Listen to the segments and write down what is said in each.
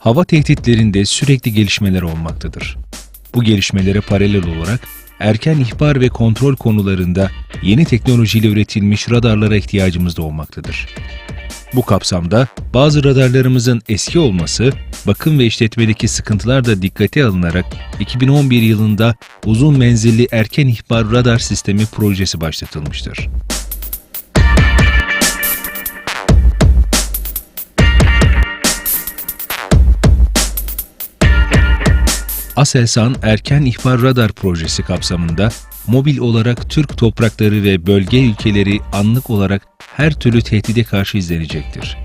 Hava tehditlerinde sürekli gelişmeler olmaktadır. Bu gelişmelere paralel olarak erken ihbar ve kontrol konularında yeni teknolojiyle üretilmiş radarlara ihtiyacımız da olmaktadır. Bu kapsamda bazı radarlarımızın eski olması, bakım ve işletmedeki sıkıntılar da dikkate alınarak 2011 yılında uzun menzilli erken ihbar radar sistemi projesi başlatılmıştır. Aselsan Erken İhbar Radar Projesi kapsamında mobil olarak Türk toprakları ve bölge ülkeleri anlık olarak her türlü tehdide karşı izlenecektir.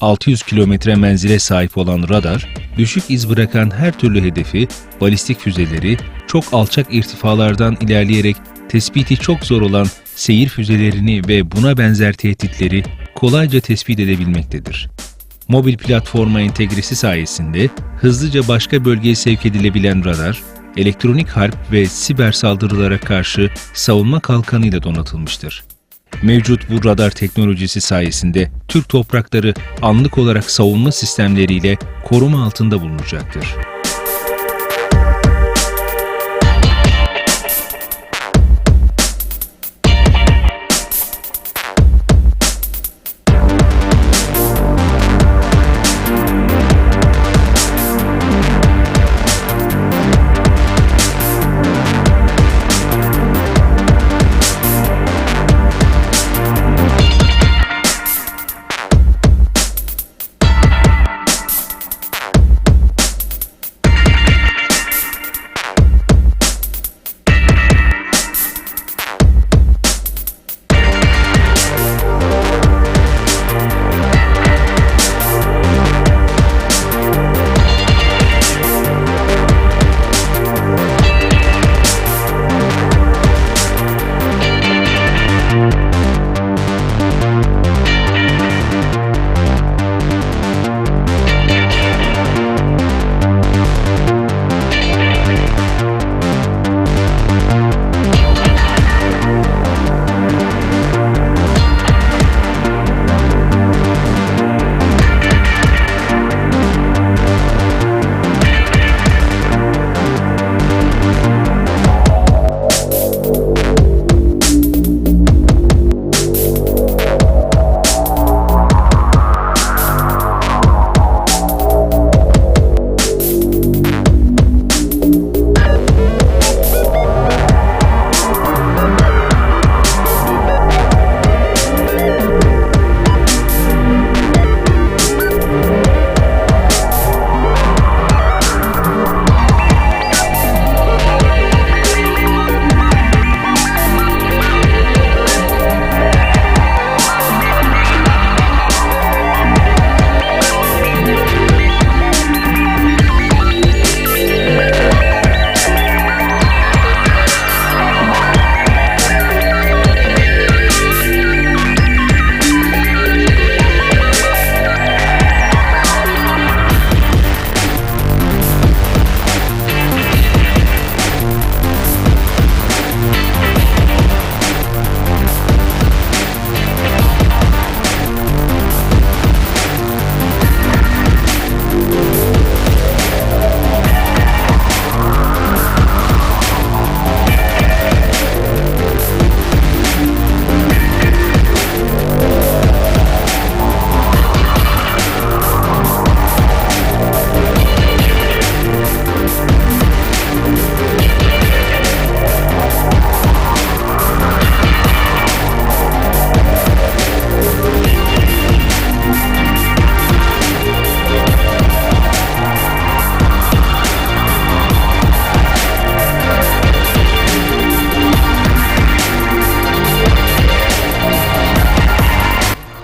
600 kilometre menzile sahip olan radar, düşük iz bırakan her türlü hedefi, balistik füzeleri, çok alçak irtifalardan ilerleyerek tespiti çok zor olan seyir füzelerini ve buna benzer tehditleri kolayca tespit edebilmektedir mobil platforma entegresi sayesinde hızlıca başka bölgeye sevk edilebilen radar, elektronik harp ve siber saldırılara karşı savunma kalkanıyla donatılmıştır. Mevcut bu radar teknolojisi sayesinde Türk toprakları anlık olarak savunma sistemleriyle koruma altında bulunacaktır.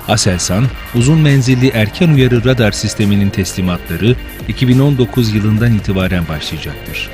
Aselsan, uzun menzilli erken uyarı radar sisteminin teslimatları 2019 yılından itibaren başlayacaktır.